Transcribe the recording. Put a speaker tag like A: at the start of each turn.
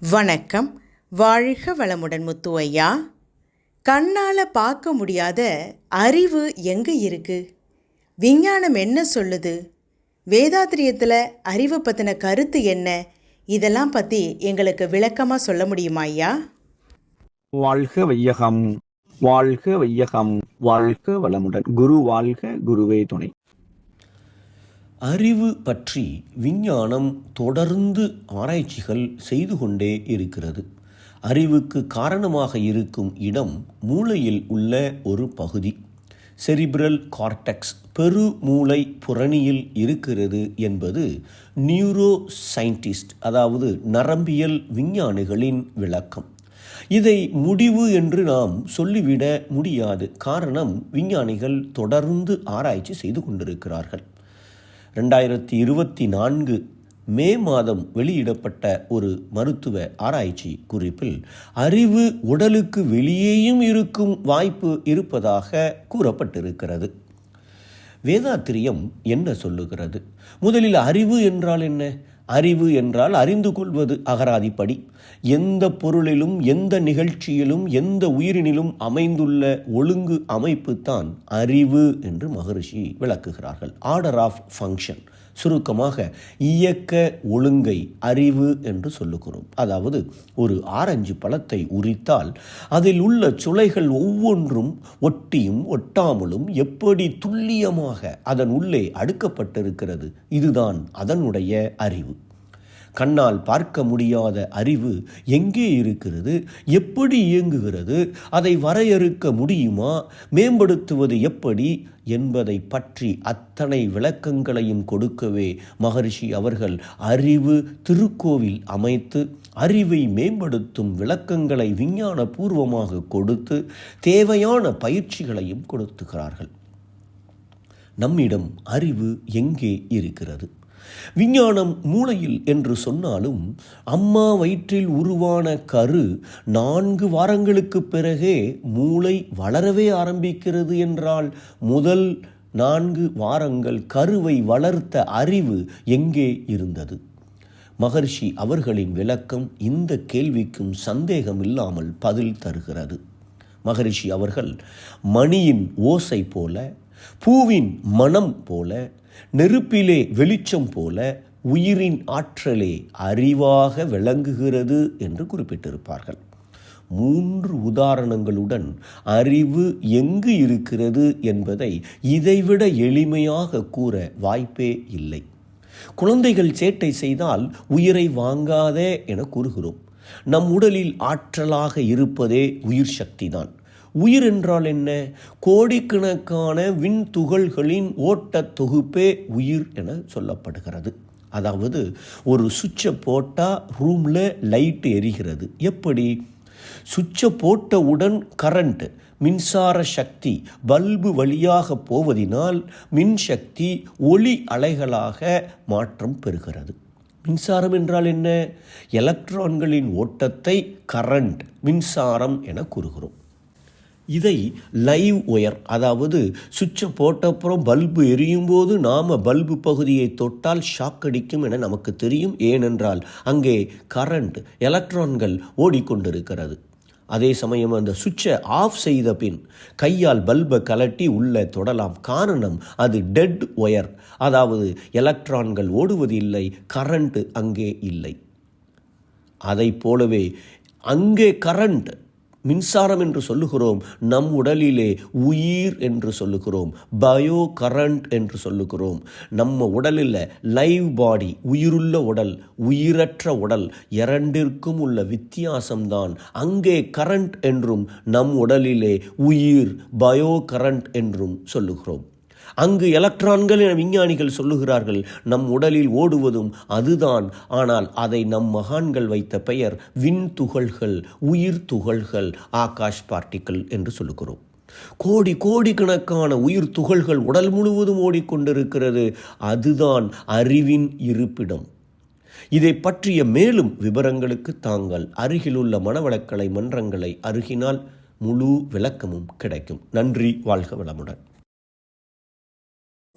A: வணக்கம். வாழ்க வளமுடன் முத்து ஐயா. கண்ணால் பார்க்க முடியாத அறிவு எங்கே இருக்குது விஞ்ஞானம் என்ன சொல்லுது? வேதாத்திரியத்தில் அறிவை பற்றின கருத்து என்ன? இதெல்லாம் பற்றி எங்களுக்கு விளக்கமாக சொல்ல முடியுமா ஐயா?
B: வாழ்க வையகம். வாழ்க வையகம். வாழ்க வளமுடன். குரு வாழ்க குருவே துணை.
C: அறிவு பற்றி விஞ்ஞானம் தொடர்ந்து ஆராய்ச்சிகள் செய்து கொண்டே இருக்கிறது. அறிவுக்கு காரணமாக இருக்கும் இடம் மூளையில் உள்ள ஒரு பகுதி. செரிப்ரல் கார்டெக்ஸ் பெரு மூளை புறணியில் இருக்கிறது என்பது நியூரோ சயின்டிஸ்ட் அதாவது நரம்பியல் விஞ்ஞானிகளின் விளக்கம். இதை முடிவு என்று நாம் சொல்லிவிட முடியாது. காரணம் விஞ்ஞானிகள் தொடர்ந்து ஆராய்ச்சி செய்து கொண்டிருக்கிறார்கள். ரெண்டாயிரத்தி இருபத்தி நான்கு மே மாதம் வெளியிடப்பட்ட ஒரு மருத்துவ ஆராய்ச்சி குறிப்பில் அறிவு உடலுக்கு வெளியேயும் இருக்கும் வாய்ப்பு இருப்பதாக கூறப்பட்டிருக்கிறது. வேதாத்திரியம் என்ன சொல்லுகிறது? முதலில் அறிவு என்றால் என்ன? அறிவு என்றால் அறிந்து கொள்வது அகராதிப்படி. எந்த பொருளிலும் எந்த நிகழ்ச்சியிலும் எந்த உயிரினிலும் அமைந்துள்ள ஒழுங்கு அமைப்பு தான் அறிவு என்று மகரிஷி விளக்குகிறார்கள். ஆர்டர் ஆஃப் ஃபங்க்ஷன் சுருக்கமாக இயக்க ஒழுங்கை அறிவு என்று சொல்லுகிறோம். அதாவது ஒரு ஆரஞ்சு பழத்தை உரித்தால் அதில் உள்ள சுளைகள் ஒவ்வொன்றும் ஒட்டியும் ஒட்டாமலும் எப்படி துல்லியமாக அதன் உள்ளே அடுக்கப்பட்டிருக்கிறது இதுதான் அதனுடைய அறிவு. கண்ணால் பார்க்க முடியாத அறிவு எங்கே இருக்கிறது? எப்படி இயங்குகிறது? அதை வரையறுக்க முடியுமா? மேம்படுத்துவது எப்படி? என்பதை பற்றி அத்தனை விளக்கங்களையும் கொடுக்கவே மகரிஷி அவர்கள் அறிவு திருக்கோவில் அமைத்து அறிவை மேம்படுத்தும் விளக்கங்களை விஞ்ஞானபூர்வமாக கொடுத்து தேவையான பயிற்சிகளையும் கொடுத்துகிறார்கள். நம்மிடம் அறிவு எங்கே இருக்கிறது? விஞ்ஞானம் மூளையில் என்று சொன்னாலும் அம்மா வயிற்றில் உருவான கரு நான்கு வாரங்களுக்கு பிறகே மூளை வளரவே ஆரம்பிக்கிறது என்றால் முதல் நான்கு வாரங்கள் கருவை வளர்த்த அறிவு எங்கே இருந்தது? மகர்ஷி அவர்களின் விளக்கம் இந்த கேள்விக்கும் சந்தேகம் இல்லாமல் பதில் தருகிறது. மகரிஷி அவர்கள் மணியின் ஓசை போல பூவின் மனம் போல நெருப்பிலே வெளிச்சம் போல உயிரின் ஆற்றலே அறிவாக விளங்குகிறது என்று குறிப்பிட்டிருப்பார்கள். மூன்று உதாரணங்களுடன் அறிவு எங்கு இருக்கிறது என்பதை இதைவிட எளிமையாக கூற வாய்ப்பே இல்லை. குழந்தைகள் சேட்டை செய்தால் உயிரை வாங்காதே என கூறுகிறோம். நம் உடலில் ஆற்றலாக இருப்பதே உயிர் சக்திதான். உயிர் என்றால் என்ன? கோடிக்கணக்கான விண் துகள்களின் ஓட்ட தொகுப்பே உயிர் என சொல்லப்படுகிறது. அதாவது ஒரு சுவிட்சை போட்டால் ரூமில் லைட்டு எரிகிறது. எப்படி? சுவிட்சை போட்டவுடன் கரண்ட் மின்சார சக்தி பல்பு வழியாக போவதினால் மின்சக்தி ஒளி அலைகளாக மாற்றம் பெறுகிறது. மின்சாரம் என்றால் என்ன? எலக்ட்ரான்களின் ஓட்டத்தை கரண்ட் மின்சாரம் என கூறுகிறோம். இதை லைவ் ஒயர் அதாவது சுவிட்சை போட்டப்புறம் பல்பு எரியும் போது நாம் பல்பு பகுதியை தொட்டால் ஷாக் அடிக்கும் என நமக்கு தெரியும். ஏனென்றால் அங்கே கரண்ட் எலக்ட்ரான்கள் ஓடிக்கொண்டிருக்கிறது. அதே சமயம் அந்த சுவிட்சை ஆஃப் செய்த பின் கையால் பல்பை கலட்டி உள்ளே தொடலாம். காரணம் அது டெட் ஒயர் அதாவது எலக்ட்ரான்கள் ஓடுவது இல்லை கரண்ட் அங்கே இல்லை. அதை போலவே அங்கே கரண்ட் மின்சாரம் என்று சொல்லுகிறோம் நம் உடலிலே உயிர் என்று சொல்லுகிறோம் பயோ கரண்ட் என்று சொல்லுகிறோம். நம்ம உடலில் லைவ் பாடி உயிருள்ள உடல் உயிரற்ற உடல் இரண்டிற்கும் உள்ள வித்தியாசம்தான். அங்கே கரண்ட் என்றும் நம் உடலிலே உயிர் பயோ கரண்ட் என்றும் சொல்லுகிறோம். அங்கு எலக்ட்ரான்கள் என விஞ்ஞானிகள் சொல்லுகிறார்கள் நம் உடலில் ஓடுவதும் அதுதான். ஆனால் அதை நம் மகான்கள் வைத்த பெயர் விண் துகள்கள் உயிர் துகள்கள் ஆகாஷ் பார்ட்டிக்கல் என்று சொல்லுகிறோம். கோடி கோடிக்கணக்கான உயிர் துகள்கள் உடல் முழுவதும் ஓடிக்கொண்டிருக்கிறது. அதுதான் அறிவின் இருப்பிடம். இதை பற்றிய மேலும் விவரங்களுக்கு தாங்கள் அருகிலுள்ள மனவளக்கலை மன்றங்களை அருகினால் முழு விளக்கமும் கிடைக்கும். நன்றி வாழ்க வளமுடன்.